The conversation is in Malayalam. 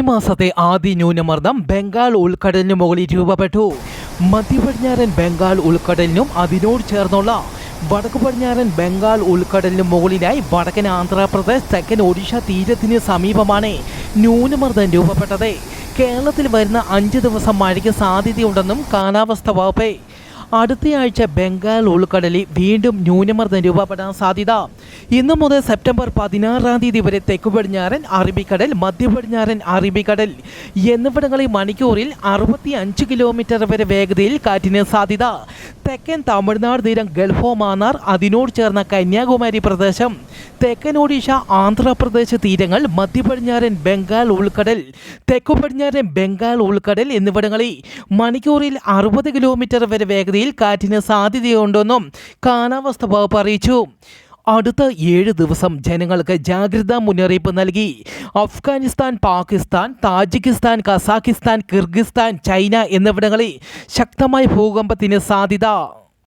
മാസത്തെ ആദ്യ ന്യൂനമർദ്ദം ബംഗാൾ ഉൾക്കടലിന് മുകളിൽ രൂപപ്പെട്ടു. മധ്യപടിഞ്ഞാറൻ ബംഗാൾ ഉൾക്കടലിനും അതിനോട് ചേർന്നുള്ള വടക്കു പടിഞ്ഞാറൻ ബംഗാൾ ഉൾക്കടലിന് മുകളിലായി വടക്കൻ ആന്ധ്രാപ്രദേശ് തെക്കൻ ഒഡീഷ തീരത്തിന് സമീപമാണ് ന്യൂനമർദ്ദം രൂപപ്പെട്ടത്. കേരളത്തിൽ വരുന്ന അഞ്ച് ദിവസം മഴയ്ക്ക് സാധ്യതയുണ്ടെന്നും കാലാവസ്ഥ വകുപ്പ് അടുത്തയാഴ്ച ബംഗാൾ ഉൾക്കടലിൽ വീണ്ടും ന്യൂനമർദ്ദം രൂപപ്പെടാൻ സാധ്യത. ഇന്നു മുതൽ സെപ്റ്റംബർ പതിനാറാം തീയതി വരെ തെക്കു പടിഞ്ഞാറൻ അറബിക്കടൽ മധ്യ പടിഞ്ഞാറൻ അറബിക്കടൽ എന്നിവിടങ്ങളിൽ മണിക്കൂറിൽ അറുപത്തി അഞ്ച് കിലോമീറ്റർ വരെ വേഗതയിൽ കാറ്റിന് സാധ്യത. തെക്കൻ തമിഴ്നാട് തീരം ഗൾഫ് മാന്നാർ അതിനോട് ചേർന്ന കന്യാകുമാരി പ്രദേശം. തെക്കൻ ഒഡീഷ ആന്ധ്രാപ്രദേശ് തീരങ്ങൾ മധ്യ പടിഞ്ഞാറൻ ബംഗാൾ ഉൾക്കടൽ തെക്കു പടിഞ്ഞാറൻ ബംഗാൾ ഉൾക്കടൽ എന്നിവിടങ്ങളിൽ മണിക്കൂറിൽ അറുപത് കിലോമീറ്റർ വരെ വേഗതയിൽ കാറ്റിന് സാധ്യതയുണ്ടെന്നും കാലാവസ്ഥ വകുപ്പ് അറിയിച്ചു. അടുത്ത ഏഴ് ദിവസം ജനങ്ങൾക്ക് ജാഗ്രതാ മുന്നറിയിപ്പ് നൽകി. Afghanistan Pakistan Tajikistan Kazakhstan Kyrgyzstan China എന്നിവിടങ്ങളിൽ ശക്തമായ ഭൂകമ്പത്തിന് സാധ്യത.